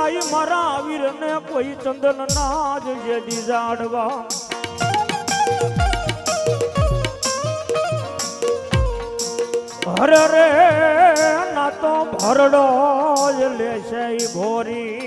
જાય મારા વીરને કોઈ ચંદન ના જ જેડી જાડવા હરે રે, ના તો ભરડો જ લેશે ભોરી.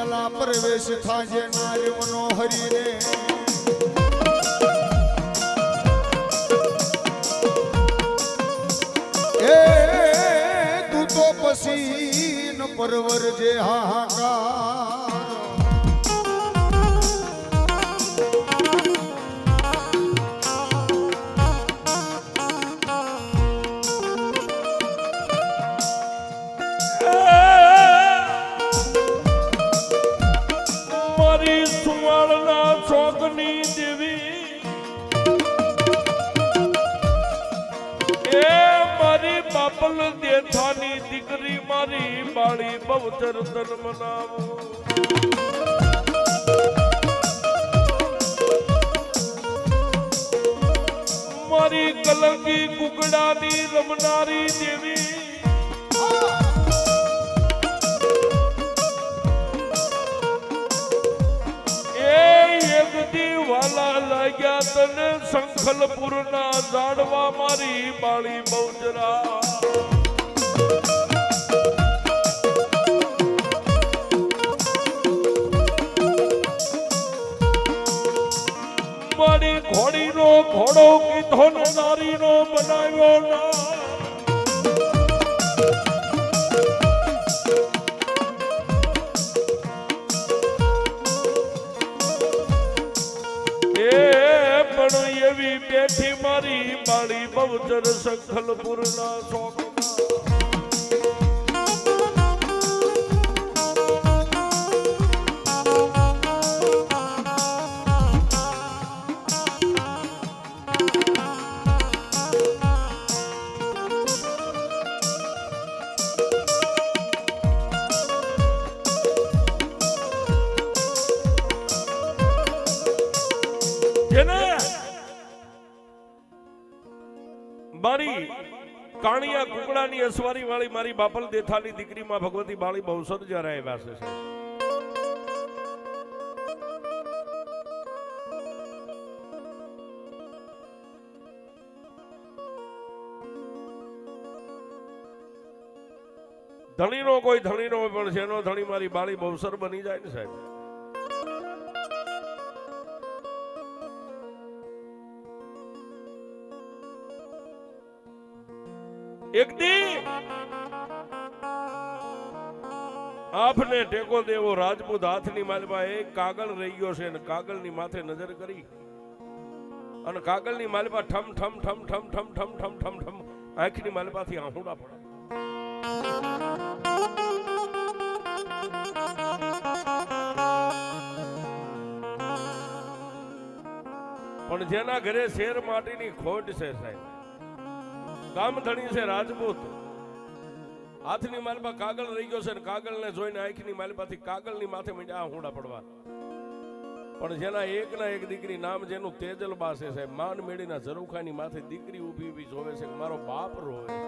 પેલા પ્રવેશ થાજે નારી મનોહરી રે. એ તું તો પછી ન પરવર જે હાહાકાર. કમલ દેથાની દીકરી મારી બાળી બહુ ધર્મ નામો. મારી કલંકી કુકડાની રમનારી દેવી. વાલા લાગ્યા તને સંખલપુર ના જાડવા મારી બાળી બહુજરા ઘોડો કીધો ને નારીનો બનાવ્યો ના. પણ એવી બેઠી મારી બાળી બહુચર સંખલપુરના શોખમાં કાણિયા અસવારી વાળી મારી બાપલ દેથાની દીકરીમાં ભગવતી બાળી બહુસર જ્યારે આવ્યા છે. ધણીનો કોઈ ધણીનો નો પણ એનો ધણી મારી બાળી બહુસર બની જાય ને, સાહેબ એક દી આપને ટેકો દેવો, રાજપૂત હાથની માલમાં એક કાગળ રહી છે અને કાગળની માથે નજર કરી. અને કાગળની માલપા ઠમ ઠમ ઠમ ઠમ ઠમ ઠમ ઠમ ઠમ ઠમ આંખની માલપાથી આહુડા પડે. પણ જેના ઘરે શેર માટીની ખોટ છે સાહેબ કામ ધણી છે રાજપૂત. હાથની માલમાં કાગળ રહી ગયો છે ને કાગળને જોઈને આંખની માલમાંથી કાગળની માથે મીંડે આ હુંડા પડવા પણ જેના એક એક દીકરી નામ જેનું તેજલ બા છે માન મેળીના ઝરૂખાની માથે દીકરી ઊભી ઊભી જોવે છે મારો બાપ રોવે.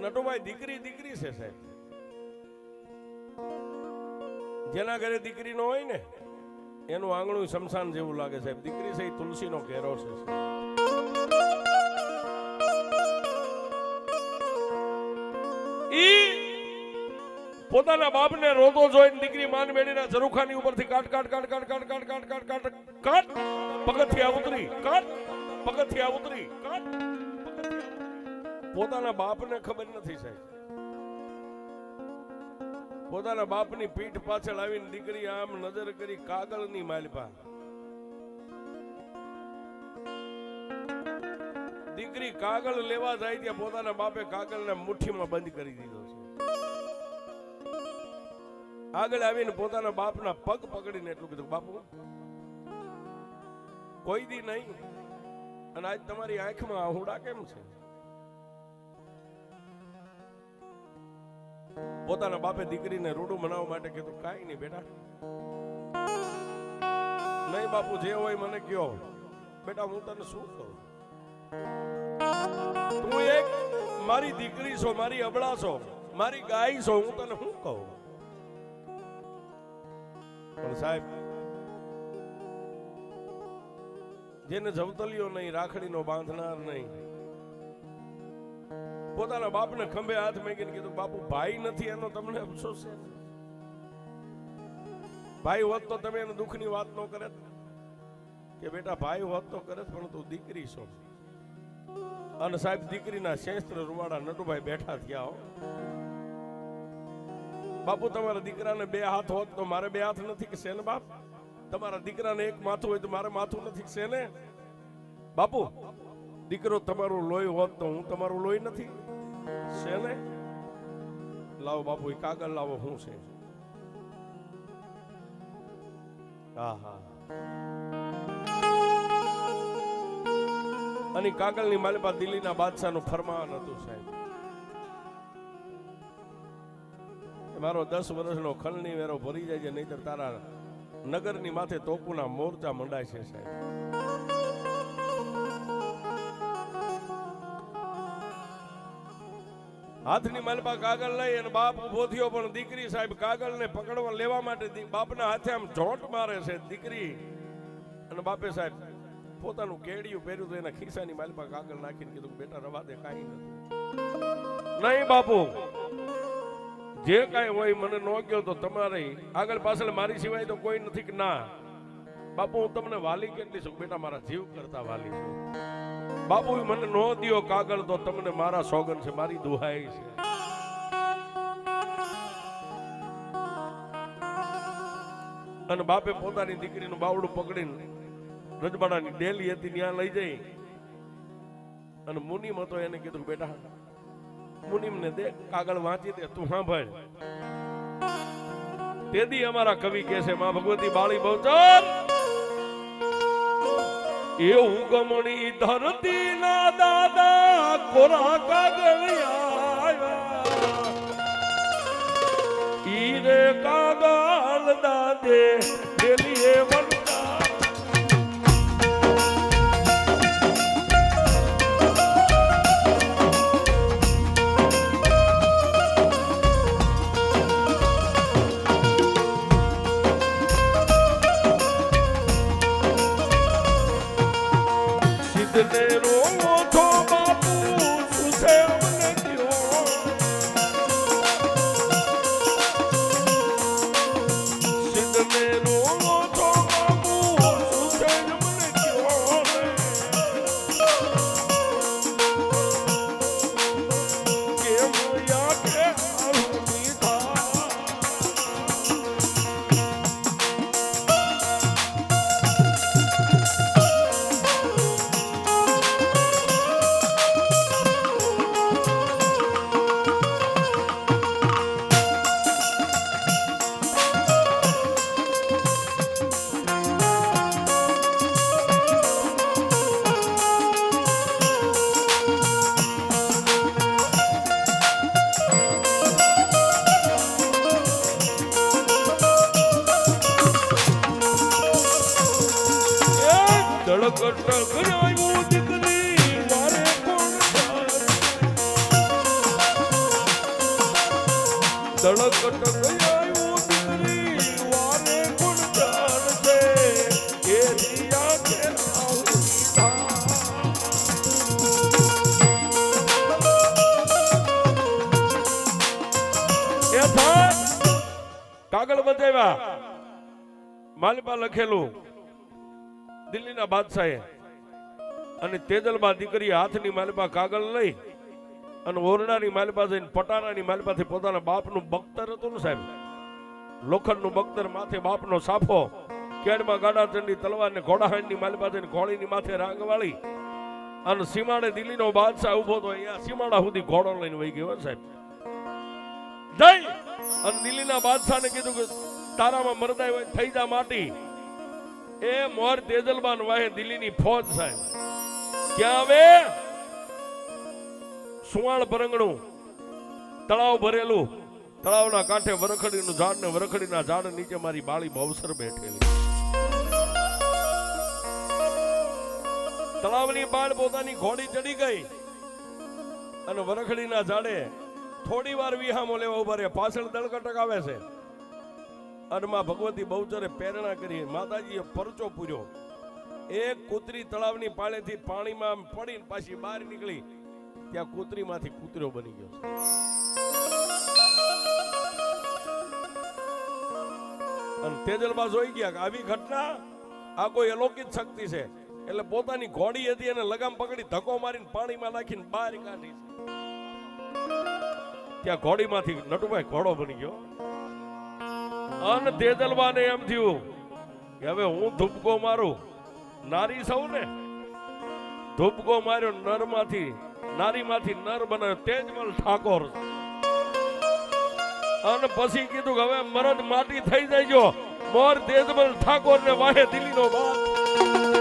નટુભાઈ દીકરી દીકરી છે સાહેબ જેના ઘરે દીકરી નો હોય ને એનું આંગણું શમશાન જેવું લાગે સાહેબ દીકરી છે એ તુલસીનો ઘેરો છે ઈ પોતાના બાપને રોતો જોઈને દીકરી માન મેળીના ઝરૂખાની ઉપરથી કાટ કાટ કાટ કાટ કાટ કાટ કાટ કાટ કાટ કાટ પગથિયા ઉતરી કાટ પગથિયા ઉતરી કાટ. પોતાના બાપને ખબર નથી સાહેબ પોતાના બાપની પીઠ પાછળ આવીને દીકરી આમ નજર કરી કાગળની માલપા. દીકરી કાગળ લેવા જાય ત્યાં પોતાના બાપે કાગળને મુઠ્ઠીમાં બંધ કરી દીધો છે. આગળ આવીને પોતાના બાપના પગ પકડીને એટલું કીધું, બાપુ, કોઈ દી નહીં. અને આજ તમારી આંખમાં આહુડા કેમ છે? પોતાના બાપે દીકરીને રૂડું મનાવવા માટે કીધું, કાંઈ નહીં બેટા. નહીં બાપુ, જે હોય મને કયો. બેટા, હું તને શું કહું? તું એક મારી દીકરી છો, મારી અબળા છો, મારી ગાય છો, હું તને શું કહું? પણ સાહેબ, જેને જવતલીઓ નહીં, રાખડીનો બાંધનાર નહીં પોતાના બાપને ખંભે હાથ મેગીને કીધું, બાપુ, ભાઈ નથી એનો તમને અફસોસ ભાઈ હોત તો તમે એને દુઃખની વાત ન કરે કે બેટા, ભાઈ હોત તો કરે પણ તું દીકરી છો. અને સાહેબ, દીકરીના શેસ્ત્ર રૂવાડા નટુભાઈ બેઠા થયા હો. બાપુ, તમારા દીકરાને બે હાથ હોત તો મારે બે હાથ નથી, કે છે ને બાપ? તમારા દીકરાને એક માથું હોય તો મારે માથું નથી શેને? બાપુ, દીકરો તમારું લોહી હોત તો હું તમારું લોહી નથી. છે ને લાવો બાપુ એ કાગળ લાવો, હું છે. હા હા અને કાગળની માલિપા દિલ્હીના બાદશાહનું ફરમાન હતું, સાહેબ. મારો દસ વર્ષનો ખલની વેરો ભરી જાય છે, નહીતર તારા નગરની માથે તોપુના મોરચા મંડાય છે, સાહેબ. હાથની મલબા કાગળ લઈ અને બાપ ઊભો થયો, પણ દીકરી સાહેબ કાગળને પકડવા લેવા માટે બાપના હાથે આમ જોંટ મારે છે દીકરી. અને બાપે સાહેબ પોતાનું કેડિયું પહેર્યું તો એના ખિસ્સાની માલપા કાગળ નાખીને કીધું બેટા રવા દે, કાંઈ નહીં બાપુ, જે કાંઈ હોય મને ન ગયો તો તમારે આગળ પાછળ મારી સિવાય તો કોઈ નથી કે ના. બાપુ, હું તમને વાલી કેટલી છું? બેટા, મારા જીવ કરતા વાલી છું. બાપુ, મને નો દિયો કાગળ તો તમને મારા સોગન છે, મારી દુહાઈ છે. અને બાપે પોતાની દીકરીનું બાવડું પકડીને રજવાડાની ડેલી હતી, ત્યાં લઈ જઈ. અને મુનિમ હતો એને કીધું, બેટા, મુનિમને દે, કાગળ વાંચી દે, તું સાંભળ. તેદી અમારા કવિ કે છે, માં ભગવતી બાળી બહુચર એવું ગમણી ધરતી ના દાદા કોરા કાગળિયા ઈ રે કાગળ દાદે Brasileiro. કાગળ બતાવ્યા માલપા લખેલું. દિલ્હીના બાદશાહે અને તેજલબા દીકરી હાથની માલપા કાગળ લઈ અને ઓરડાની માલપા જઈને પટારાની માલપાથી પોતાના બાપનું બખ્તર હતું ને સાહેબ? લોખંડનું બખ્તર માથે બાપનો સાફો, કેડમાં ગાડા ચંડી તલવાર ને ઘોડાહાંડની માલપા જઈને ઘોડીની માથે રાગ વાળી અને સીમાડે દિલ્હીનો બાદશાહ ઊભો તો અહીંયા સીમાડા સુધી ઘોડો લઈને વહી ગયો સાહેબ. જય! અને દિલ્હીના બાદશાહને કીધું કે તારામાં મરદાય હોય થઈ જા માટી. એ મોર તેજલબાન વાહે દિલ્હીની ફોજ સાહેબ. ક્યાં આવે? સુવાળ પરંગણું, તળાવ ભરેલું. તળાવના કાંઠે વરખડીનું ઝાડ ને વરખડીના ઝાડ નીચે મારી બાળી બવસર બેઠેલી. તળાવની બાળ પોતાની ઘોડી ચડી ગઈ અને વરખડીના ઝાડે થોડી વાર વિહામો લેવા ઊભા રહ્યા. પાછળ દળકટક આવે છે. અને માં ભગવતી બહુચરે પ્રેરણા કરી. માતાજીએ પરચો પૂર્યો. એક કૂતરી તળાવની પાળેથી પાણીમાં પડીને પાછી બહાર નીકળી. ત્યાં કૂતરીમાંથી કૂતરો બની ગયો અને તેજલબા જોઈ ગયા કે આવી ઘટના આ કોઈ અલૌકિક શક્તિ છે. એટલે પોતાની ઘોડી હતી અને લગામ પકડી ધક્કો મારીને પાણીમાં નાખીને બહાર કાઢી. ત્યાં ઘોડીમાંથી નટુભાઈ ઘોડો બની ગયો. અને તેજલબાને એમ થયું કે હવે હું ધૂપકો મારું. નારી સૌ ને ધૂપકો માર્યો નરમાંથી, નારીમાંથી નર બનાવ્યો તેજમલ ઠાકોર. અને પછી કીધું કે હવે મરદ માટી થઈ જાય મોર તેજમલ ઠાકોર ને વાહે દિલ્હીનો બાપ.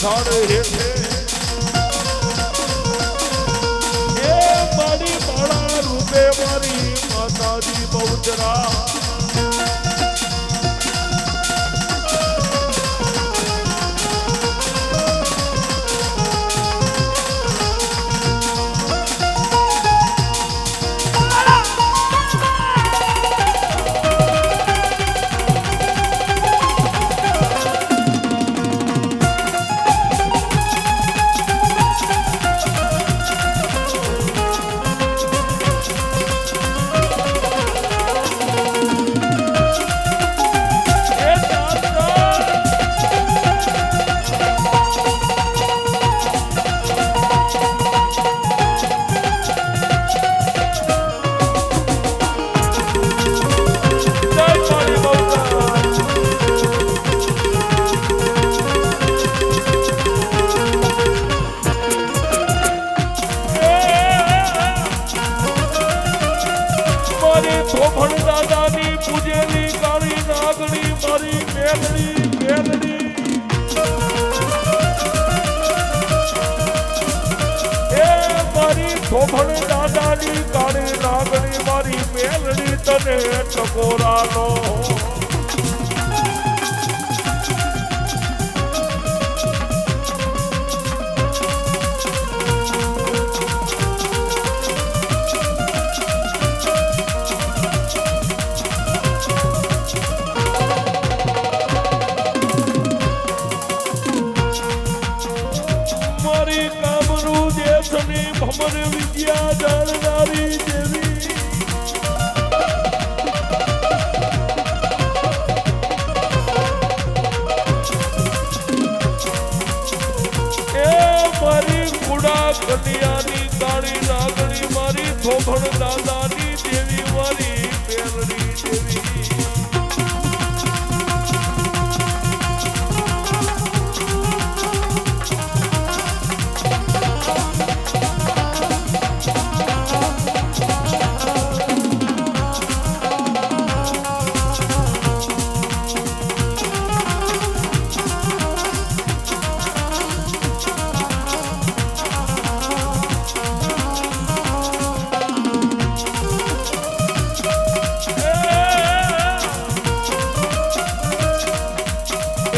ઝાડ હેઠે એ મારી બાળા રૂપે મારી માતાજી બહુચરા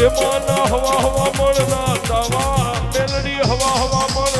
એમાં હવા હવા મળના તાવા મેલડી હવા હવા મળ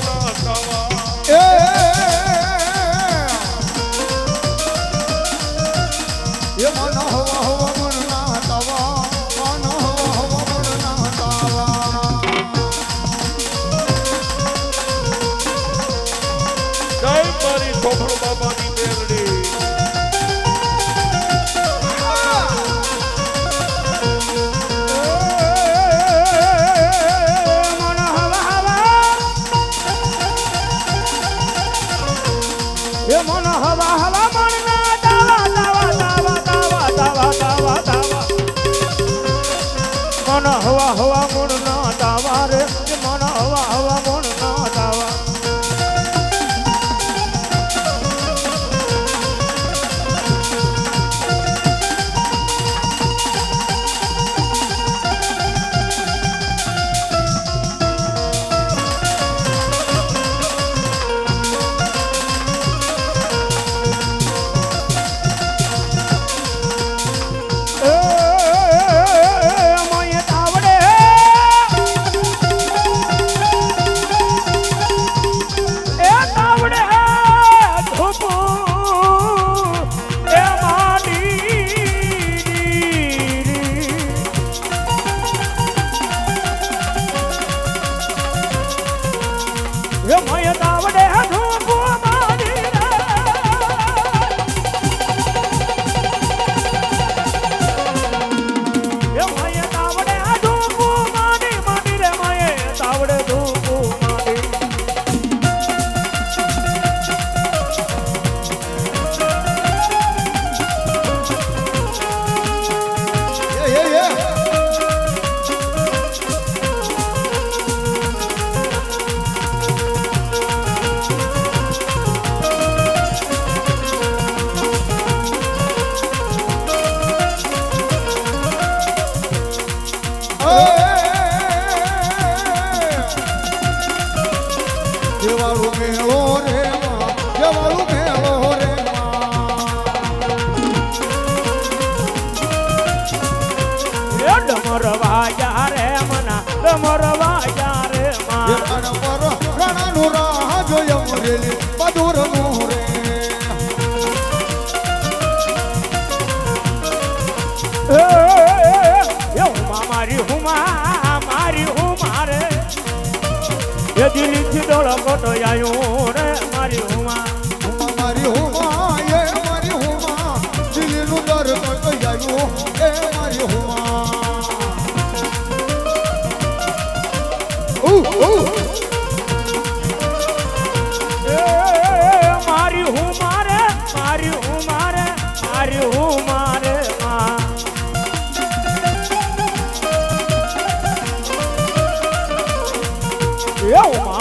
રવાયા રે મના રમો રવાયા રે માણનું રાહ જોય મુરેલી મધુર મોરે.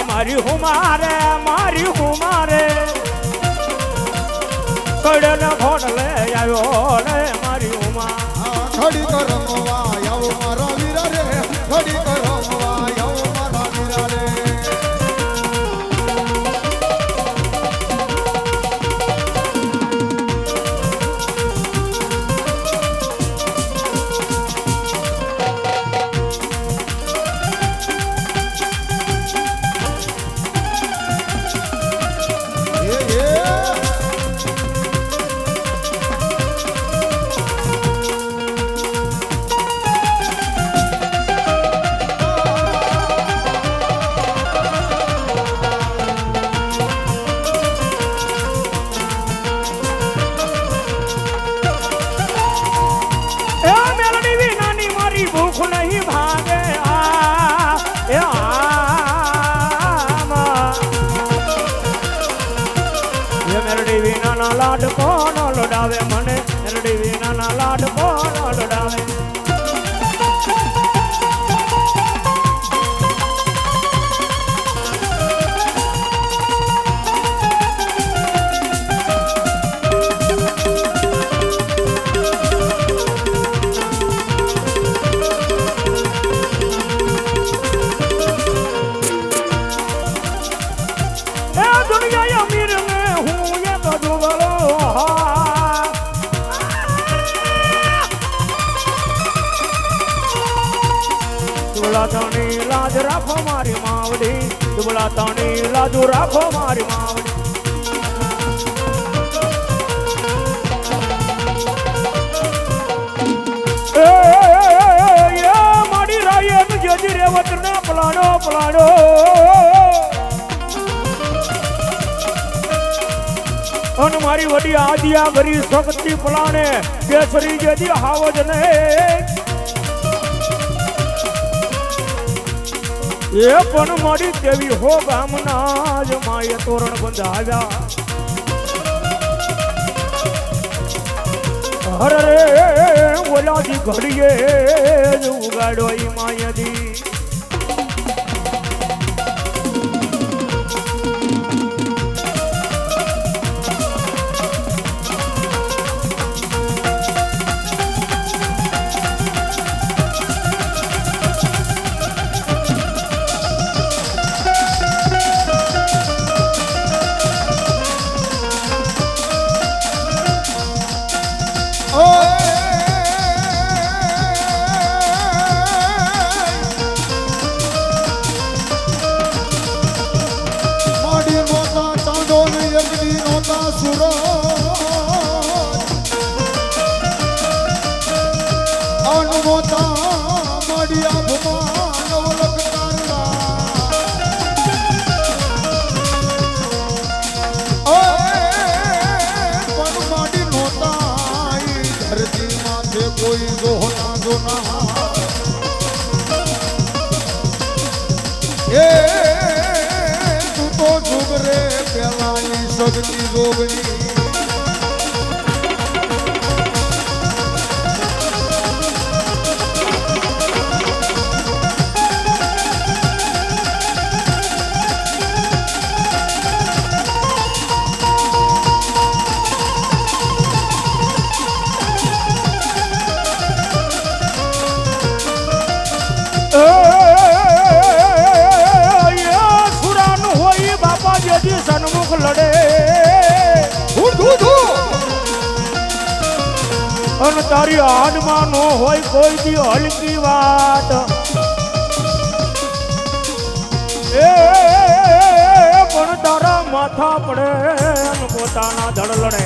મારી હું મારે, મારી હું મારે. કડને ઘોડ લે આવ્યો રે મારી હું ઘડી તો રંગવા મારો દુબળા તણી લાજ રાખો મારી માવડી. દુબળા તણી લાજુ રાખો મારી માવડી. પલાડો પલાડો અને મારી વડી આદિયા ગરી શક્તિ પલાણે. કેસરી જેજી હાવજ ને એ પણ મારી દેવી હો ગામના જ માય તોરણ બંધાવ્યા. હર રે ઓલાજી ઘડીએ જ ઉગાડો માયદી કોઈ જોહના જોના એ તું તો જુગ રે પેલાની શક્તિ જોગણી અને તારી હાડમાં નો હોય કોઈ દી હલકી વાત. એ પણ તારા માથા પડે પોતાના ધડ લડે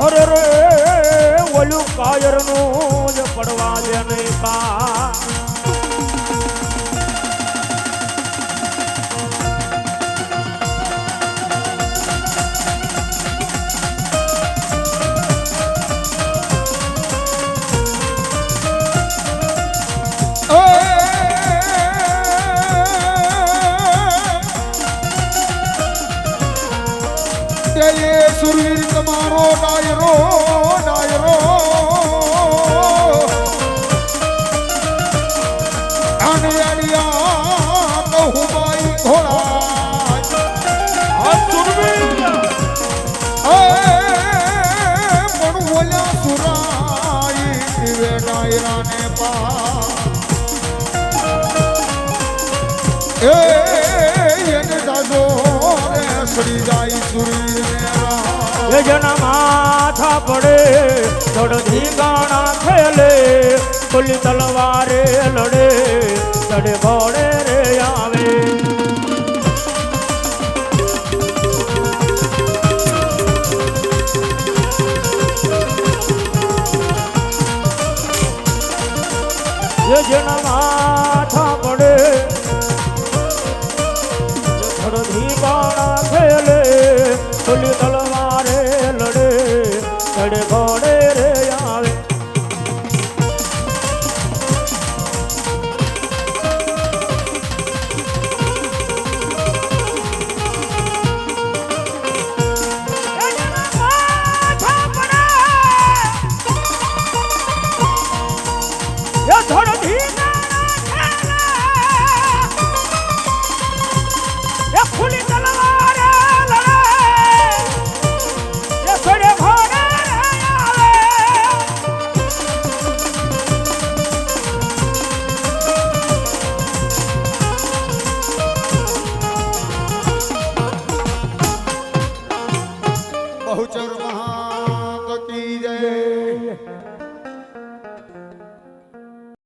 હરે રે ઓલું કાયરનું જ પડવા દે નહીં કા. જેના માથા પડે દોડધી ગાણા ખેલે ખુલ્લી તલવારે લડે ચડે ઘોડે રે આવે. જેના માથા પડે ધરધી બાણા ખેલે ખુલ્લી તલવારે લડે ઘોડે